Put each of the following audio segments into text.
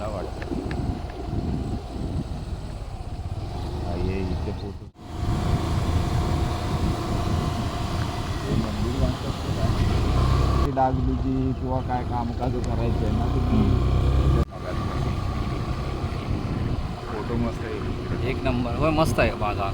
मला वाटतं. इथे फोटो. मंदिर बांधतात डागडुजी किंवा काय कामकाज करायचे आहे ना तुम्ही? फोटो मस्त आहे. एक नंबर. होय मस्त आहे बागा.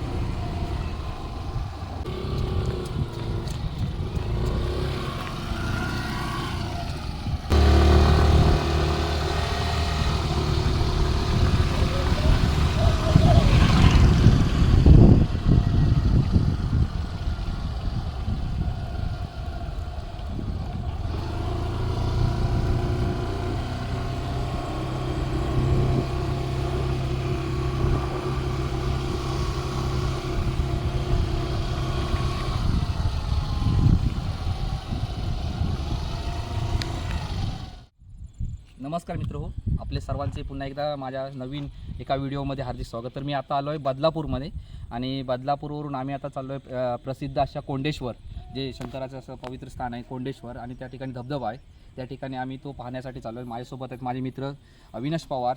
नमस्कार मित्र हो आपले सर्वांचे पुन्हा एकदा माझ्या नवीन एका व्हिडिओमध्ये हार्दिक स्वागत. तर मी आता आलो आहे बदलापूरमध्ये आणि बदलापूरवरून आम्ही आता चाललो आहे प्रसिद्ध अशा कोंडेश्वर जे शंकराचं असं पवित्र स्थान आहे कोंडेश्वर आणि त्या ठिकाणी धबधबा आहे. त्या ठिकाणी आम्ही तो पाहण्यासाठी चाललो आहे माझ्यासोबत आहेत माझे मित्र अविनाश पवार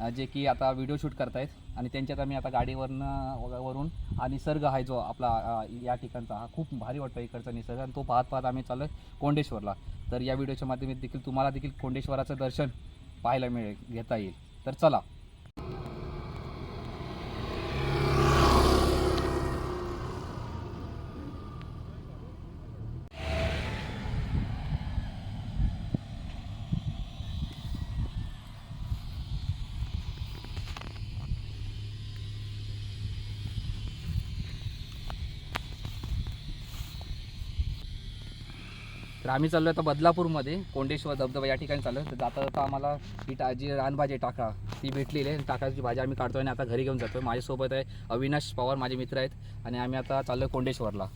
जे की आता व्हिडिओ शूट करतायत. आणि त्यांच्यात आम्ही आता गाडीवरनं वरून हा निसर्ग आहे जो आपला या ठिकाणचा हा खूप भारी वाटतो इकडचा निसर्ग. आणि तो पाहत पाहत आम्ही चाललो कोंडेश्वरला. तर या व्हिडिओच्या माध्यमात देखील तुम्हाला देखील कोंडेश्वराचं दर्शन पाहायला मिळेल घेता येईल. तर चला. तर आम्ही चाललो आता बदलापूरमध्ये. कोंडेश्वर धबधबा या ठिकाणी चाललो तर जाता जाता आम्हाला ही टा जी रानभाजी टाका ती भेटलेली आहे. टाकाची भाजी आम्ही काढतो आणि आता घरी घेऊन जातोय. माझ्यासोबत आहे अविनाश पवार माझे मित्र आहेत. आणि आम्ही आता चाललो कोंडेश्वरला.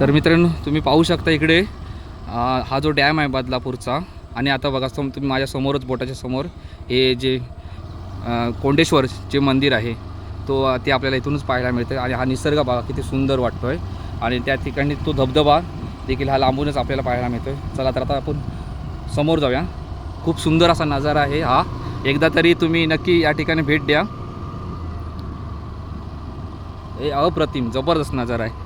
तर मित्रांनो तुम्ही पाहू शकता इकडे हा जो डॅम आहे बदलापूरचा आणि आता बघा सम तुम्ही माझ्या समोरच बोटाच्या समोर हे जे कोंडेश्वर जे मंदिर आहे तो ते आपल्याला इथूनच पाहायला मिळतं आणि हा निसर्ग बघा किती सुंदर वाटतो आहे आणि त्या ठिकाणी तो धबधबा देखील हा लांबूनच आपल्याला पाहायला मिळतो आहे चला तर आता आपण समोर जाऊया. खूप सुंदर असा नजारा आहे हा. एकदा तरी तुम्ही नक्की या ठिकाणी भेट द्या. हे अप्रतिम जबरदस्त नजारा आहे.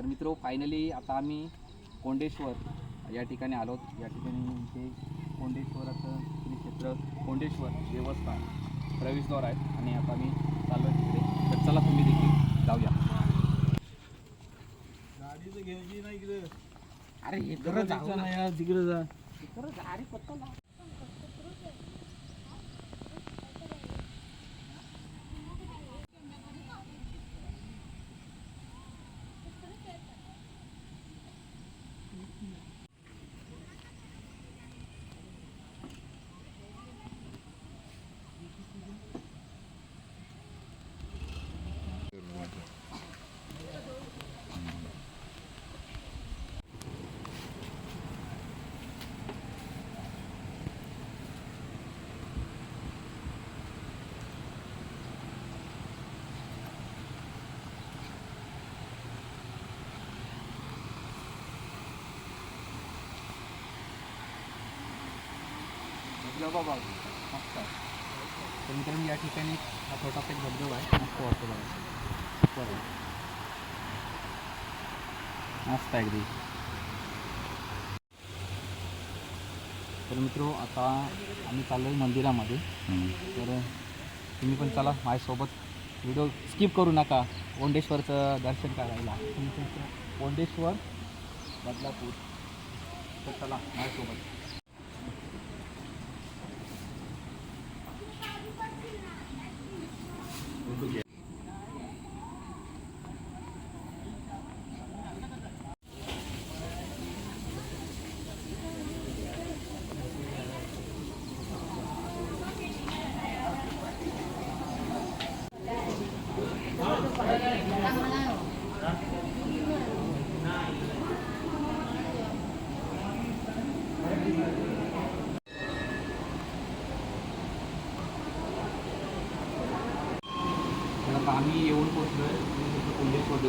तर मित्र फायनली आता आम्ही कोंडेश्वर या ठिकाणी आलो. या ठिकाणी ते कोंडेश्वराचं श्री क्षेत्र कोंडेश्वर देवस्थान प्रवेशद्वार आहे आणि आता आम्ही चाललो आहे तिकडे. तर चला तुम्ही देखील जाऊया. गाडीचं घ्यायची नाही इकडे. अरे हे तिकडे जा. तिकडे जा जबा बाजू मस्त तर मित्रांनो या ठिकाणी हा छोटासा एक धबधबा आहे. मस्त वाटतो बघा. बरं. मस्त आहे अगदी. तर मित्र आता आम्ही चाललो आहे मंदिरामध्ये तर तुम्ही पण चला माझ्यासोबत. व्हिडिओ स्किप करू नका. ओंडेश्वरचं दर्शन करायला. तुमचं ओंडेश्वर बदलापूर. तर चला माझ्यासोबत तर आता आम्ही येऊन पोचलो आहे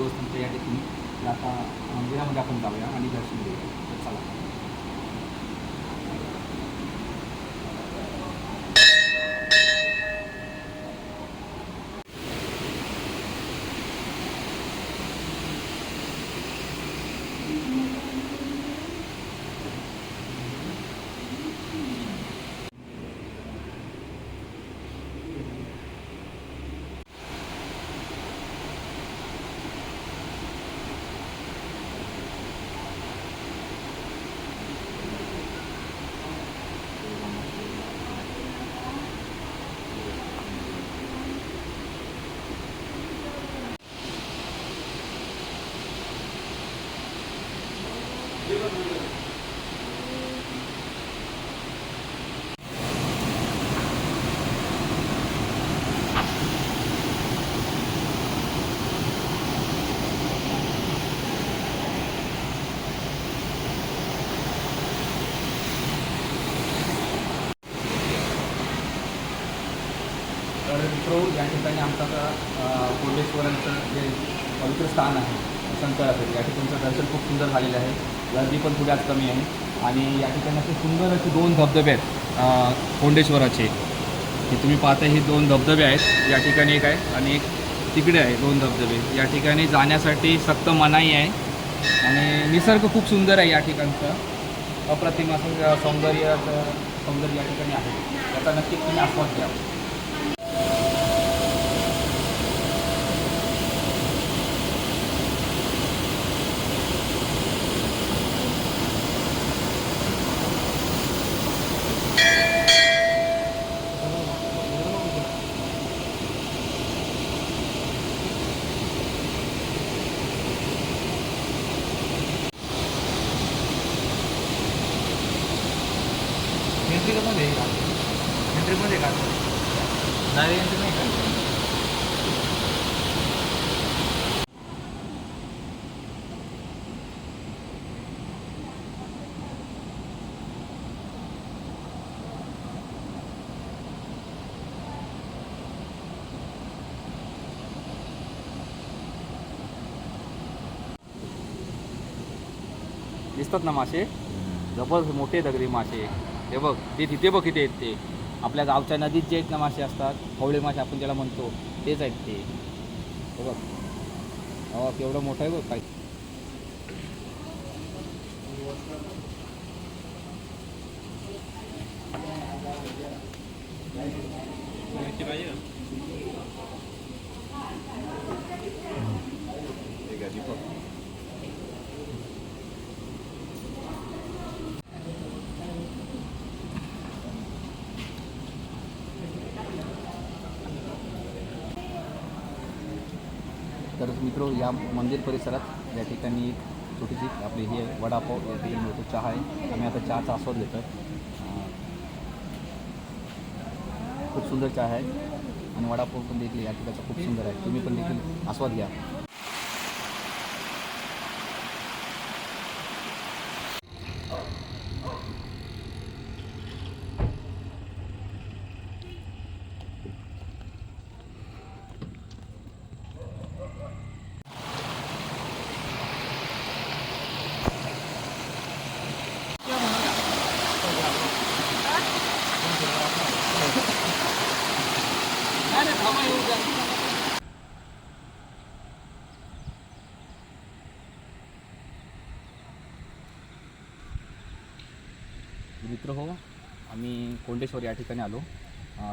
दिवस तुमच्या या ठिकाणी आता मंदिरामध्ये आपण जाऊया आणि दर्शन घेऊया. तर चला तर मित्रो हो, या ठिकाणी आमचं आता कोंडेश्वरांचं जे पवित्र स्थान आहे शंकराचं या ठिकाणचं दर्शन खूप सुंदर झालेलं आहे. गर्दी पण थोडी आज कमी आहे. आणि या ठिकाणी असे सुंदर असे दोन धबधबे आहेत कोंडेश्वराचे. हे तुम्ही पाहता हे दोन धबधबे आहेत. या ठिकाणी एक आहे आणि एक तिकडे आहे दोन धबधबे. या ठिकाणी जाण्यासाठी सक्त मनाई आहे. आणि निसर्ग खूप सुंदर आहे या ठिकाणचं. अप्रतिम असं सौंदर्याचं सौंदर्य या ठिकाणी आहे. याचा नक्कीच तुम्ही आस्वाद घ्या. एंट्रीमध्ये एंट्रीमध्ये का? नाही एंट्री नाही का? दिसतात ना मासे? जबरदस्त मोठे दगडी मासे. हे बघ ते तिथे बघ इथे आहेत ते. आपल्या गावच्या नदीत जे आहेत ना मासे असतात खवळे मासे आपण ज्याला म्हणतो तेच आहेत ते. बघ. हो केवढं मोठं आहे बघ काय. पाहिजे मित्रो या मंदिर परिसरात या ठिकाणी एक छोटीशी आपली हे वडापाव या ठिकाणी मिळतो. चहा आहे. आम्ही आता चहाचा आस्वाद घेतो खूप सुंदर चहा आहे. आणि वडापाव पण देखील या ठिकाणचा खूप सुंदर आहे. तुम्ही पण देखील आस्वाद घ्या. मित्र हो आम्ही कोंडेश्वर या ठिकाणी आलो.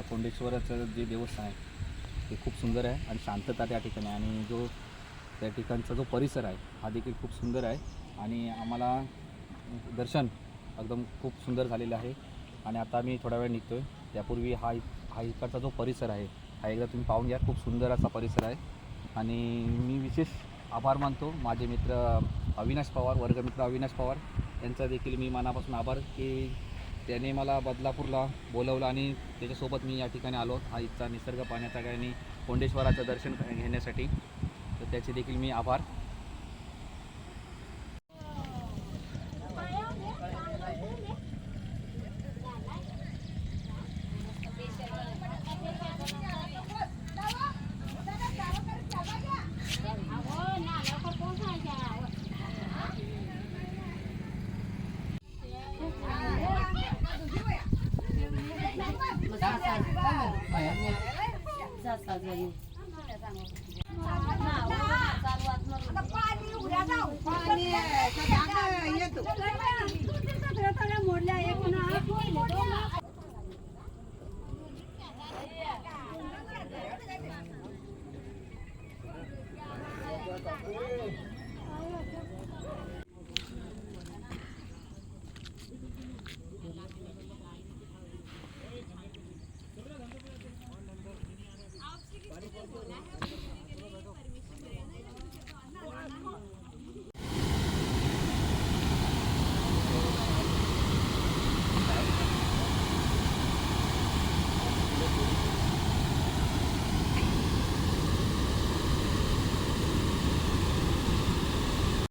कोंडेश्वराचं जे देवस्थान आहे ते खूप सुंदर आहे आणि शांतता त्या ठिकाणी आणि जो त्या ठिकाणचा जो परिसर आहे हा देखील खूप सुंदर आहे. आणि आम्हाला दर्शन एकदम खूप सुंदर झालेलं आहे. आणि आता मी थोडा वेळ निघतो आहे त्यापूर्वी हा इ- हा इकडचा जो परिसर आहे हा एकदा तुम्ही पाहून घ्या. खूप सुंदर असा परिसर आहे. आणि मी विशेष आभार मानतो माझे मित्र अविनाश पवार वर्गमित्र अविनाश पवार. यांचा देखील मी मनापासून आभार की त्याने मला बदलापूरला बोलवलं आणि त्याच्यासोबत मी या ठिकाणी आलो. हा इथचा निसर्ग पाहण्याचा काय आणि कोंडेश्वराचं दर्शन घेण्यासाठी. तर त्याचे देखील मी आभार.